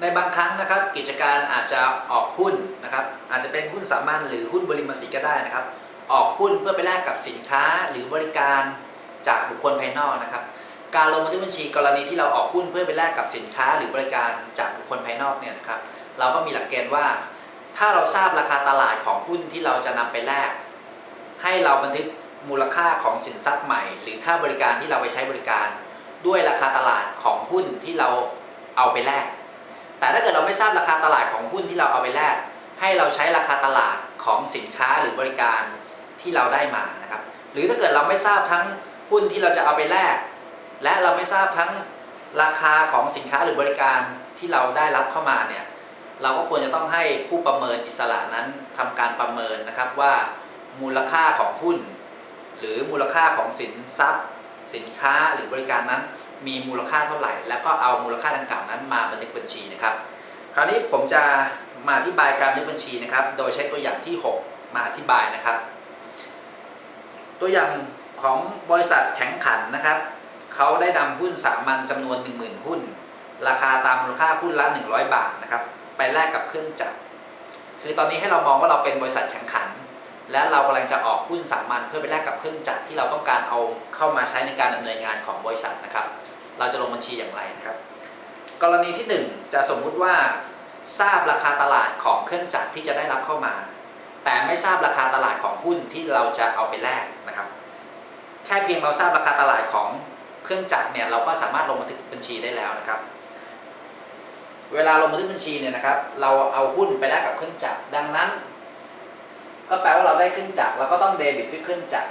ในบางครั้งนะครับกิจการอาจจะออกหุ้นนะครับอาจจะเป็นหุ้นสามัญหรือหุ้นบริมสิทธิ์ก็ได้นะครับ ออกหุ้นเพื่อไปแลกกับสินค้าหรือบริการจากบุคคลภายนอกนะครับ การลงบันทึกบัญชีกรณีที่เราออกหุ้นเพื่อไปแลกกับสินค้าหรือบริการจากบุคคลภายนอกเนี่ยนะครับ เราก็มีหลักเกณฑ์ว่า ถ้าเราทราบราคาตลาดของหุ้นที่เราจะนำไปแลกให้เราบันทึกมูลค่าของสินทรัพย์ใหม่ หรือค่าบริการที่เราไปใช้บริการ ด้วยราคาตลาดของหุ้นที่เราเอาไปแลก แต่ถ้าเกิดเราไม่ทราบราคาตลาดของหุ้นที่เราเอาไปแลกให้เราใช้ราคาตลาดของสินค้าหรือบริการที่เราได้มานะครับ หรือถ้าเกิดเราไม่ทราบทั้งหุ้นที่เราจะเอาไปแลกและเราไม่ทราบทั้งราคาของสินค้าหรือบริการที่เราได้รับเข้ามาเนี่ยเราก็ควรจะต้องให้ผู้ประเมินอิสระนั้นทำการประเมินนะครับว่ามูลค่าของหุ้น หรือมูลค่าของสินทรัพย์ สินค้าหรือบริการนั้น มีมูลค่าเท่าไหร่ แล้วก็เอามูลค่าดังกล่าวนั้นมาบันทึกบัญชีนะครับ คราวนี้ผมจะมาอธิบายการบันทึกบัญชีนะครับ โดยใช้ตัวอย่างที่ 6 มาอธิบายนะครับ ตัวอย่างของบริษัทแข่งขันนะครับ เขาได้นำหุ้นสามัญจำนวน 10,000 หุ้น ราคาตามมูลค่าหุ้นละ 100 บาทนะครับ ไปแลกกับเครื่องจักรคือตอนนี้ให้เรามองว่าเราเป็นบริษัทแข่งขัน และเรากำลังจะออกหุ้นสามัญเพื่อไปแลกกับเครื่องจักรที่เราต้องการเอาเข้ามาใช้ในการดำเนินงานของบริษัทนะครับ เราจะลงบัญชีอย่างไรนะครับ กรณีที่ 1 จะสมมุติว่าทราบราคาตลาดของเครื่องจักรที่จะได้รับเข้ามา แต่ไม่ทราบราคาตลาดของหุ้นที่เราจะเอาไปแลกนะครับ แค่เพียงเราทราบราคาตลาดของเครื่องจักรเนี่ยเราก็สามารถลงบันทึกบัญชีได้แล้วนะครับ เวลาลงบันทึกบัญชีเนี่ยนะครับ เราเอาหุ้นไปแลกกับเครื่องจักรดังนั้น ก็แปลว่าเราได้เครื่องจักรเราก็ต้องเดบิตด้วยเครื่องจักร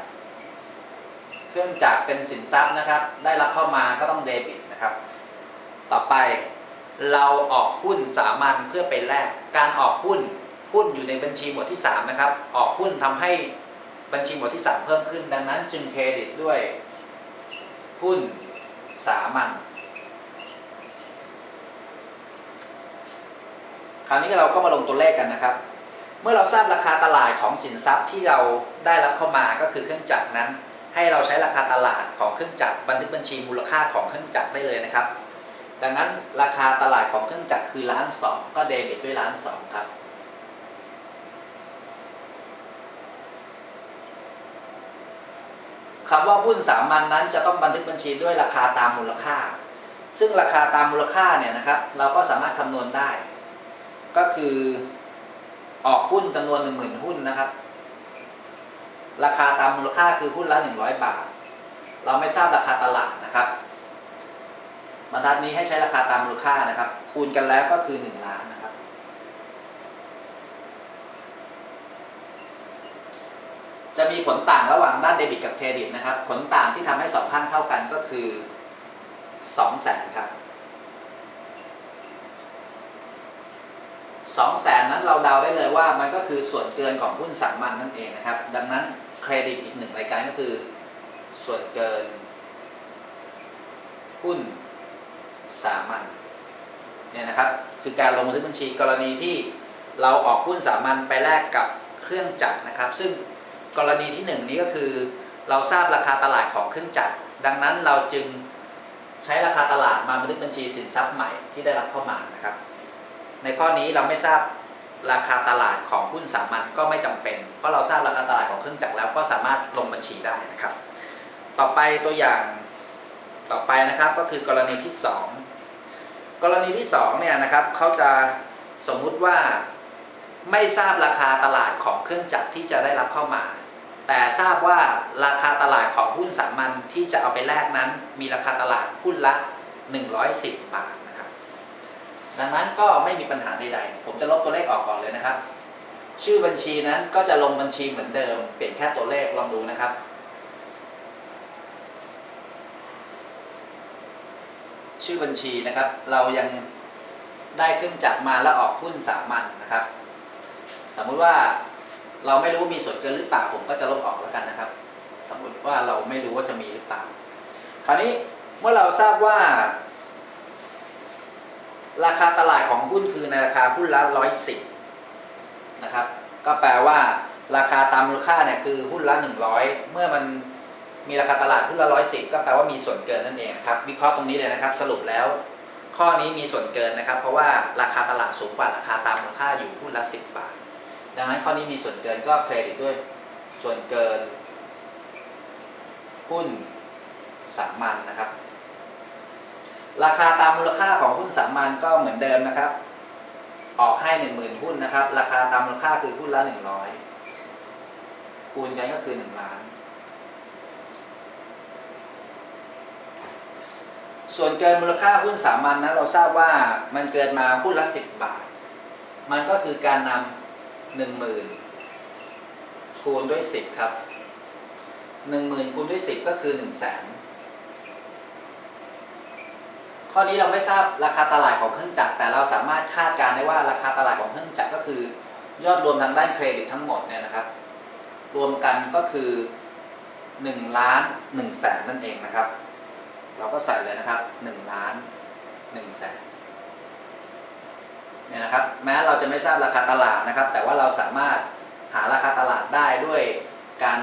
เครื่องจักรเป็นสินทรัพย์นะครับ ได้รับเข้ามาก็ต้องเดบิตนะครับ ต่อไปเราออกหุ้นสามัญเพื่อไปแลกการออกหุ้นหุ้นอยู่ในบัญชีหมวดที่ 3 นะครับ ออกหุ้นทำให้บัญชีหมวดที่ 3 เพิ่มขึ้น ดังนั้นจึงเครดิตด้วยหุ้นสามัญคราวนี้เราก็มาลงตัวเลขกันนะครับ เมื่อเราทราบราคาตลาดของสินทรัพย์ที่เราได้รับเข้ามาก็คือเครื่องจักรนั้น ให้เราใช้ราคาตลาดของเครื่องจักรบันทึกบัญชีมูลค่าของเครื่องจักรได้เลยนะครับ ดังนั้นราคาตลาดของเครื่องจักรคือล้านสองก็เดบิตด้วยล้านสองครับคำว่าหุ้นสามัญนนั้นจะต้องบันทึกบัญชีด้วยราคาตามมูลค่า ซึ่งราคาตามมูลค่าเนี่ยนะครับ เราก็สามารถคำนวณได้ ก็คือ ออกหุ้นจำนวน1 0,000หุ้นนะครับ ราคาตามมูลค่าคือหุ้นละ100บาท เราไม่ทราบราคาตลาดนะครับบรรทัดนี้ให้ใช้ราคาตามมูลค่านะครับ คูณกันแล้วก็คือ1ล้านนะครับ จะมีผลต่างระหว่างด้านเดบิตกับเครดิตนะครับ ผลต่างที่ทำให้สองข้างเท่ากันก็คือ2 0 0แสนครับ 2 0 0แสนนั้นเราเดาได้เลยว่ามันก็คือส่วนเกินของหุ้นสามัญนนั่นเองนะครับ ดังนั้นเครดิตอีกหนึ่งรายการก็คือ ส่วนเกิน หุ้นสามัญเนี่ยนะครับ คือการลงบันทึกบัญชีกรณีที่เราออกหุ้นสามัญไปแลกกับเครื่องจักรนะครับ ซึ่งกรณีที่หนึ่งนี้ก็คือ เราทราบราคาตลาดของเครื่องจักรดังนั้นเราจึงใช้ราคาตลาดมาบันทึกบัญชีสินทรัพย์ใหม่ที่ได้รับเข้ามานะครับ ในข้อนี้เราไม่ทราบราคาตลาดของหุ้นสามัญก็ไม่จำเป็น เพราะเราทราบราคาตลาดของเครื่องจักรแล้วก็สามารถลงบัญชีได้นะครับ ต่อไปตัวอย่างต่อไปนะครับก็คือกรณีที่ 2 กรณีที่2เนี่ยนะครับเขาจะสมมุติว่าไม่ทราบราคาตลาดของเครื่องจักรที่จะได้รับเข้ามา แต่ทราบว่าราคาตลาดของหุ้นสามัญที่จะเอาไปแลกนั้น มีราคาตลาดหุ้นละ 110 บาทนะครับ ดังนั้นก็ไม่มีปัญหาใดๆ ผมจะลบตัวเลขออกก่อนเลยนะครับ ชื่อบัญชีนั้นก็จะลงบัญชีเหมือนเดิม เปลี่ยนแค่ตัวเลขลองดูนะครับ ชื่อบัญชีนะครับ เรายังได้เครื่องจักมาแล้วออกหุ้นสามัญนะครับ สมมุติว่าเราไม่รู้มีส่วนเกินหรือเปล่า ผมก็จะลบออกแล้วกันนะครับ สมมุติว่าเราไม่รู้ว่าจะมีหรือเปล่า คราวนี้เมื่อเราทราบว่า ราคาตลาดของหุ้นคือในราคาหุ้นละร้อยสิบนะครับ ก็แปลว่าราคาตามมูลค่าเนี่ยคือหุ้นละหนึ่งร้อยเมื่อมันมีราคาตลาดหุ้นละร้อยสิบก็แปลว่ามีส่วนเกินนั่นเองครับวิเคราะห์ตรงนี้เลยนะครับ สรุปแล้ว ข้อนี้มีส่วนเกินนะครับ เพราะว่าราคาตลาดสูงกว่าราคาตามมูลค่าอยู่หุ้นละ10บาท ดังนั้นข้อนี้มีส่วนเกินก็เครดิตด้วย ส่วนเกิน หุ้นสามัญนะครับ ราคาตามมูลค่าของหุ้นสามัญก็เหมือนเดิมนะครับ ออกให้10,000หุ้นนะครับ ราคาตามมูลค่าคือหุ้นละ100คูณกันก็คือ1ล้าน ส่วนเกินมูลค่าหุ้นสามัญนะเราทราบว่ามันเกินมาหุ้นละ10บาท มันก็คือการนำ10,000คูณด้วย10ครับ10,000คูณด้วย10ก็คือ1 0 0 0 0แสน ข้อนี้เราไม่ทราบราคาตลาดของเครื่องจักรแต่เราสามารถคาดการณ์ได้ว่าราคาตลาดของเครื่องจักรก็คือ ยอดรวมทางด้านเครดิตทั้งหมดเนี่ยนะครับ รวมกันก็คือ1ล้าน1แสนนั่นเองนะครับ เราก็ใส่เลยนะครับ1ล้าน1แสนเนี่ยนะครับแม้เราจะไม่ทราบราคาตลาดนะครับ แต่ว่าเราสามารถหาราคาตลาดได้ด้วยการ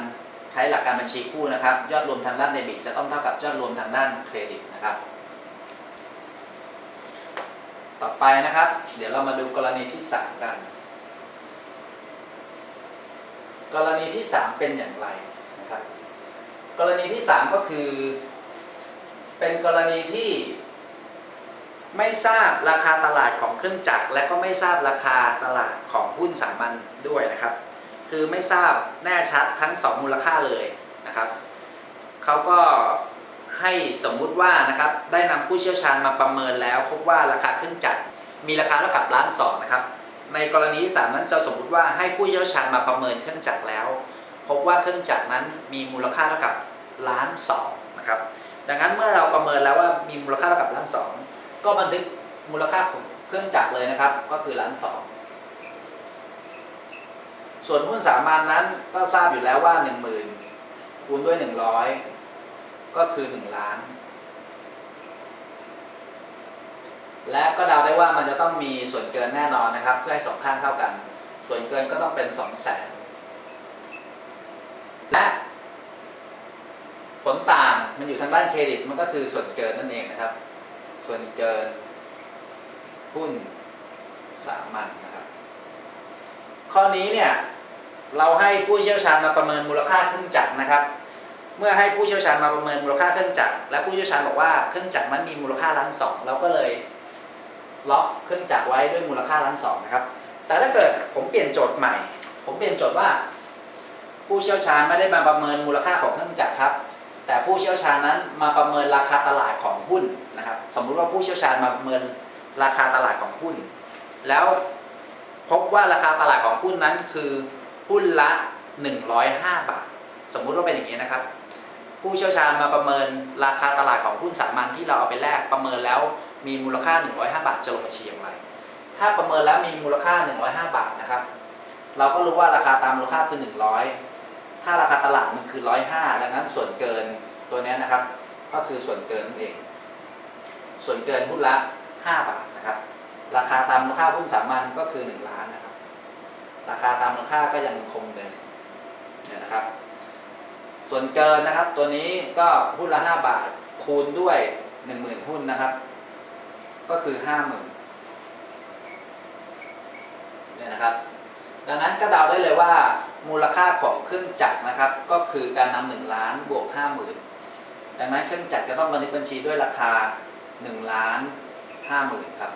ใช้หลักการบัญชีคู่นะครับ ยอดรวมทางด้านเดบิตจะต้องเท่ากับยอดรวมทางด้านเครดิตนะครับ ต่อไปนะครับ เดี๋ยวเรามาดูกรณีที่ 3 กัน กรณีที่ 3 เป็นอย่างไรนะครับ กรณีที่ 3 ก็คือ เป็นกรณีที่ไม่ทราบราคาตลาดของเครื่องจักร และก็ไม่ทราบราคาตลาดของหุ้นสามัญด้วยนะครับ คือไม่ทราบแน่ชัดทั้ง 2 มูลค่าเลยนะครับเขาก็ ให้สมมุติว่านะครับได้นำผู้เชี่ยวชาญมาประเมินแล้ว พบว่าราคาเครื่องจักรมีราคาเท่ากับล้านสองนะครับในกรณีที่สามนั้นจะสมมุติว่าให้ผู้เชี่ยวชาญมาประเมินเครื่องจักรแล้ว พบว่าเครื่องจักรนั้นมีมูลค่าเท่ากับล้านสองนะครับดังนั้นเมื่อเราประเมินแล้วว่ามีมูลค่าเท่ากับล้านสองก็บันทึกมูลค่าของเครื่องจักรเลยนะครับ ก็คือล้านสองส่วนหุ้นสามัญนั้นก็ทราบอยู่แล้วว่า 1 0,000คูณด้วย 100 ก็คือ1ล้าน และก็เดาได้ว่ามันจะต้องมีส่วนเกินแน่นอนนะครับ เพื่อให้สองข้างเท่ากัน ส่วนเกินก็ต้องเป็น2 0 0แสนและผลต่างมันอยู่ทางด้านเครดิตมันก็คือส่วนเกินนั่นเองนะครับ ส่วนเกินหุ้นสามัญนะครับ ข้อนี้เนี่ย เราให้ผู้เชี่ยวชาญมาประเมินมูลค่าเครื่องจักรนะครับ เมื่อให้ผู้เชี่ยวชาญมาประเมินมูลค่าเครื่องจักรและผู้เชี่ยวชาญบอกว่าเครื่องจักรนั้นมีมูลค่าล้านสองเราก็เลยล็อกเครื่องจักรไว้ด้วยมูลค่าล้านสองนะครับ แต่ถ้าเกิดผมเปลี่ยนโจทย์ใหม่ ผมเปลี่ยนโจทย์ว่า ผู้เชี่ยวชาญไม่ได้มาประเมินมูลค่าของเครื่องจักรครับ แต่ผู้เชี่ยวชาญนั้นมาประเมินราคาตลาดของหุ้นนะครับ สมมุติว่าผู้เชี่ยวชาญมาประเมินราคาตลาดของหุ้น แล้วพบว่าราคาตลาดของหุ้นนั้นคือหุ้นละ 105 บาท สมมุติว่าเป็นอย่างนี้นะครับ ผู้เชี่ยวชาญมาประเมินราคาตลาดของหุ้นสามัญที่เราเอาไปแลกประเมินแล้วมีมูลค่า 105 บาทจะลงบัญชีอย่างไร ถ้าประเมินแล้วมีมูลค่า 105 บาทนะครับ เราก็รู้ว่าราคาตามมูลค่าคือ 100 ถ้าราคาตลาดมันคือ 105 ดังนั้นส่วนเกินตัวนี้นะครับ ก็คือส่วนเกินนั่นเอง ส่วนเกินหุ้นละ 5 บาทนะครับ ราคาตามมูลค่าหุ้นสามัญก็คือ 1 ล้านนะครับ ราคาตามมูลค่าก็ยังคงเดิมเนี่ยนะครับ ส่วนเกินนะครับ ตัวนี้ก็หุ้นละ5บาทคูณด้วย10,000หุ้นนะครับ ก็คือ50,000เนี่ยนะครับ ดังนั้นก็เดาได้เลยว่ามูลค่าของเครื่องจักรนะครับ ก็คือการนำหนึ่งล้านบวกห้าหมื่นดังนั้นเครื่องจักรจะต้องบันทึกบัญชีด้วยราคา1ล้านห้าหมื่นครับ